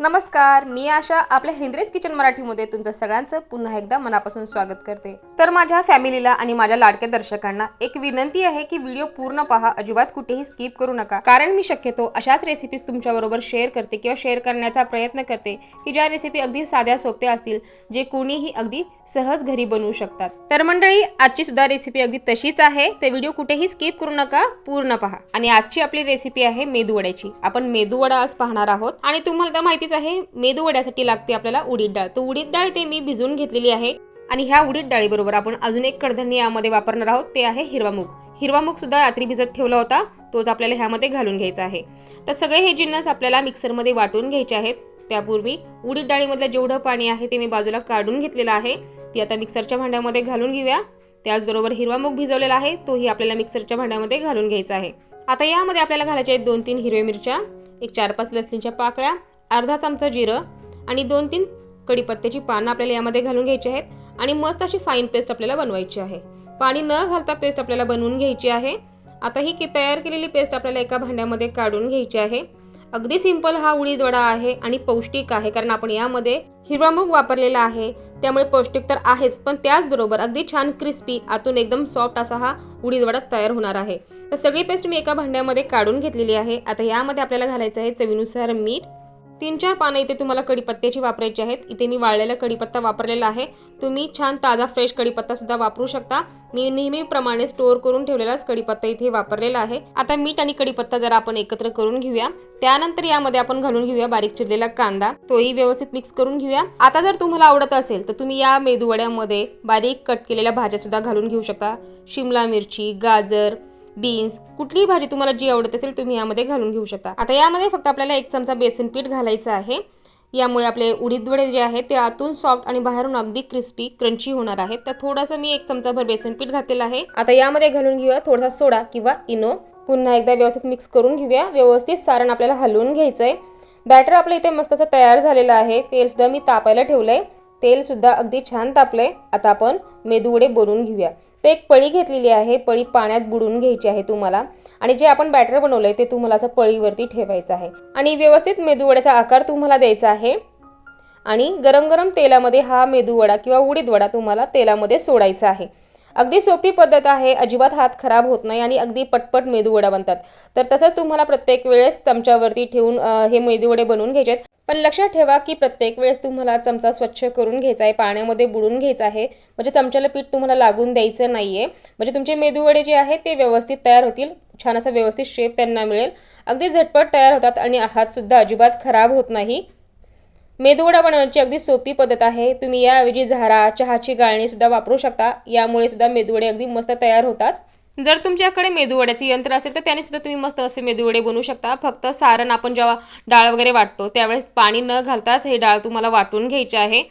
नमस्कार मी आशा आपल्या हिंद्रेस किचन मराठीमध्ये तुमचं सगळ्यांचं पुन्हा एकदा मनापासून स्वागत करते. तर माझ्या फॅमिलीला आणि माझ्या लाडक्या दर्शकांना एक विनंती आहे की व्हिडिओ पूर्ण पहा अजिबात कुठेही स्किप करू नका. कारण मी शक्यतो अशाच रेसिपीज तुमच्याबरोबर शेअर करते किंवा शेअर करण्याचा प्रयत्न करते की ज्या रेसिपी अगदी साध्या सोप्या असतील जे कोणीही अगदी सहज घरी बनवू शकतात. तर मंडळी आजची सुद्धा रेसिपी अगदी तशीच आहे. ते व्हिडिओ कुठेही स्किप करू नका पूर्ण पहा. आणि आजची आपली रेसिपी आहे मेदू वड्याची. आपण मेदू वडा आज पाहणार आहोत. आणि तुम्हाला तर माहिती माहितीच आहे. मेदू वड्यासाठी लागते आपल्याला उडीद डाळ. तर उडीद डाळ ते मी भिजवून घेतलेली आहे. आणि ह्या उडीद डाळीबरोबर आपण अजून एक कडधान्य यामध्ये वापरणार आहोत. ते आहे हिरवा मूग. हिरवा मूग सुद्धा रात्री भिजत ठेवला होता. तोच आपल्याला ह्यामध्ये घालून घ्यायचा आहे. तर सगळे हे जिन्नस आपल्याला मिक्सरमध्ये वाटून घ्यायचे आहेत. त्यापूर्वी उडीद डाळीमधलं जेवढं पाणी आहे ते मी बाजूला काढून घेतलेलं आहे. ती आता मिक्सरच्या भांड्यामध्ये घालून घेऊया. त्याचबरोबर हिरवा मूग भिजवलेला आहे. तोही आपल्याला मिक्सरच्या भांड्यामध्ये घालून घ्यायचा आहे. आता यामध्ये आपल्याला घालायचे आहेत दोन तीन हिरव्या मिरच्या एक चार पाच लसणीच्या पाकळ्या अर्धा चमचा जिरं आणि दोन तीन कढीपत्त्याची पानं आपल्याला यामध्ये घालून घ्यायची आहेत आणि मस्त अशी फाईन पेस्ट आपल्याला बनवायची आहे. पाणी न घालता पेस्ट आपल्याला बनवून घ्यायची आहे. आता ही की तयार केलेली पेस्ट आपल्याला एका भांड्यामध्ये काढून घ्यायची आहे. अगदी सिंपल हा उडीद वडा आहे आणि पौष्टिक आहे कारण आपण यामध्ये हिरवा मूग वापरलेला आहे. त्यामुळे पौष्टिक तर आहेच पण त्याचबरोबर अगदी छान क्रिस्पी आतून एकदम सॉफ्ट असा हा उडीद वडा तयार होणार आहे. तर सगळी पेस्ट मी एका भांड्यामध्ये काढून घेतलेली आहे. आता यामध्ये आपल्याला घालायचं आहे चवीनुसार मीठ. तीन चार पानं इथे तुम्हाला कढीपत्त्याची वापरायची आहेत. इथे मी वाळलेला कढीपत्ता वापरलेला आहे. तुम्ही छान ताजा फ्रेश कढीपत्ता सुद्धा वापरू शकता. मी नेहमीप्रमाणे स्टोअर करून ठेवलेलाच कडीपत्ता इथे वापरलेला आहे. आता मीठ आणि कढीपत्ता जरा आपण एकत्र करून घेऊया. त्यानंतर यामध्ये आपण घालून घेऊया बारीक चिरलेला कांदा. तोही व्यवस्थित मिक्स करून घेऊया. आता जर तुम्हाला आवडत असेल तर तुम्ही या मेदूवड्यामध्ये बारीक कट केलेल्या भाज्या सुद्धा घालून घेऊ शकता. शिमला मिरची गाजर बीन्स कुठलीही भाजी तुम्हाला जी आवडत असेल तुम्ही यामध्ये घालून घेऊ शकता. आता यामध्ये फक्त आपल्याला एक चमचा बेसन पीठ घालायचं आहे. यामुळे आपले उडीद वडे जे आहेत ते आतून सॉफ्ट आणि बाहेरून अगदी क्रिस्पी क्रंची होणार आहेत. तर थोडासा मी एक चमचाभर बेसन पीठ घातलेलं आहे. आता यामध्ये घालून घेऊया थोडासा सोडा किंवा इनो. पुन्हा एकदा व्यवस्थित मिक्स करून घेऊया. व्यवस्थित सारण आपल्याला हलवून घ्यायचं आहे बॅटर आपलं इथे मस्त असं तयार झालेलं आहे. तेलसुद्धा मी तापायला ठेवलं आहे तेलसुद्धा अगदी छान तापलं आहे आता आपण मेदूवडे बनवून घेऊया. तर एक पळी घेतलेली आहे. पळी पाण्यात बुडून घ्यायची आहे तुम्हाला. आणि जे आपण बॅटर बनवलंय ते तुम्हाला असं पळीवरती ठेवायचं आहे. आणि व्यवस्थित मेदूवड्याचा आकार तुम्हाला द्यायचा आहे. आणि गरम गरम तेलामध्ये हा मेदूवडा किंवा उडीद वडा तुम्हाला तेलामध्ये सोडायचा आहे. अगदी सोपी पद्धत आहे अजिबात हात खराब होत नाही आणि अगदी पटपट मेदूवडा बनतात. तर तसंच तुम्हाला प्रत्येक वेळेस चमच्यावरती ठेवून हे मेदूवडे बनवून घ्यायचे आहेत. पण लक्षात ठेवा की प्रत्येक वेळेस तुम्हाला चमचा स्वच्छ करून घ्यायचा आहे पाण्यामध्ये बुडून घ्यायचा आहे. म्हणजे चमच्याला पीठ तुम्हाला लागून द्यायचं नाही आहे म्हणजे तुमचे मेदूवडे जे आहेत ते व्यवस्थित तयार होतील. छान असा व्यवस्थित शेप त्यांना मिळेल. अगदी झटपट तयार होतात आणि हातसुद्धा अजिबात खराब होत नाही. मेदूवडा बनवण्याची अगदी सोपी पद्धत आहे. तुम्ही याऐवजी झारा चहाची गाळणी सुद्धा वापरू शकता. यामुळे सुद्धा मेदूवडे अगदी मस्त तयार होतात. जर तुमच्याकडे मेदूवड्याचे यंत्र असेल तर त्याने सुद्धा तुम्ही मस्त असे मेदूवडे बनवू शकता. फक्त सारण आपण जेव्हा डाळ वगैरे वाटतो त्यावेळेस पाणी न घालताच हे डाळ तुम्हाला वाटून घ्यायचे आहे.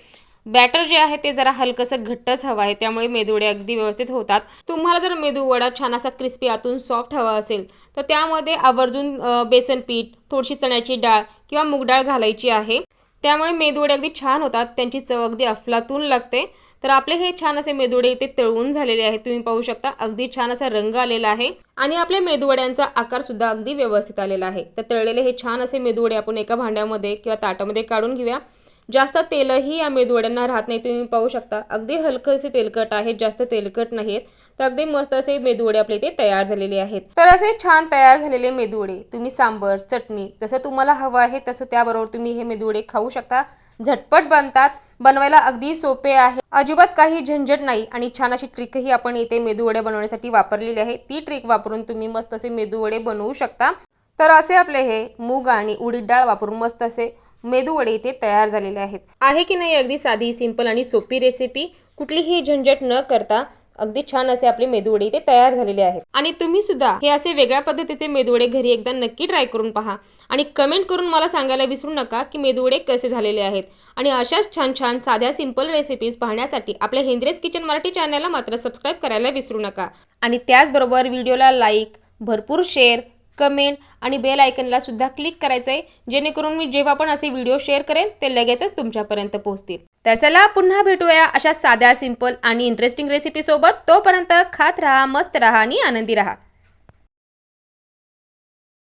बॅटर जे आहे ते जरा हलकंसं घट्टच हवं आहे. त्यामुळे मेदूवडे अगदी व्यवस्थित होतात. तुम्हाला जर मेदूवडा छान असा क्रिस्पी आतून सॉफ्ट हवा असेल तर त्यामध्ये आवर्जून बेसन पीठ थोडीशी चण्याची डाळ किंवा मूग डाळ घालायची आहे. त्यामुळे मेदूवडे अगदी छान होतात. त्यांची चव अगदी अफलातून लागते. तर आपले हे छान असे मेदूवडे इथे तळवून झालेले आहेत. तुम्ही पाहू शकता अगदी छान असा रंग आलेला आहे. आणि आपल्या मेदूवड्यांचा आकार सुद्धा अगदी व्यवस्थित आलेला आहे. तर तळलेले हे छान असे मेदूवडे आपण एका भांड्यामध्ये किंवा ताटामध्ये काढून घेऊया. जास्त तेलही या मेदूवड्यांना राहत नाही तुम्ही पाहू शकता. अगदी हलकं असे तेलकट आहेत जास्त तेलकट नाहीत तर अगदी मस्त असे मेदूवडे आपले ते तयार झालेले आहेत. तर असे छान तयार झालेले मेदूवडे तुम्ही सांबर चटणी जसं तुम्हाला हवं आहे तसं त्याबरोबर तुम्ही हे मेदूवडे खाऊ शकता. झटपट बनतात बनवायला अगदी सोपे आहे. अजिबात काही झंझट नाही आणि छान अशी ट्रिकही आपण इथे मेदूवडे बनवण्यासाठी वापरलेली आहे. ती ट्रिक वापरून तुम्ही मस्त असे मेदूवडे बनवू शकता. तर असे आपले हे मूग आणि उडीद डाळ वापरून मस्त असे मेदूवडे इथे तयार झालेले आहेत. आहे की नाही अगदी साधी सिंपल आणि सोपी रेसिपी कुठलीही झंझट न करता अगदी छान असे आपले मेदूवडे इथे तयार झालेले आहेत. आणि तुम्ही सुद्धा हे असे वेगळ्या पद्धतीचे मेदूवडे घरी एकदा नक्की ट्राय करून पहा. आणि कमेंट करून मला सांगायला विसरू नका की मेदूवडे कसे झालेले आहेत. आणि अशाच छान छान साध्या सिंपल रेसिपीज पाहण्यासाठी आपल्या हेंद्रेस किचन मराठी चॅनलला मात्र सबस्क्राईब करायला विसरू नका. आणि त्याचबरोबर व्हिडिओला लाईक भरपूर शेअर कमेंट आणि बेल आयकनला सुद्धा क्लिक करायचं आहे जेणेकरून मी जेव्हा पण असे व्हिडिओ शेअर करेन ते लगेचच तुमच्यापर्यंत पोहोचतील. तर चला पुन्हा भेटूया अशा साध्या सिंपल आणि इंटरेस्टिंग रेसिपी सोबत. तोपर्यंत खात राहा मस्त राहा आणि आनंदी राहा.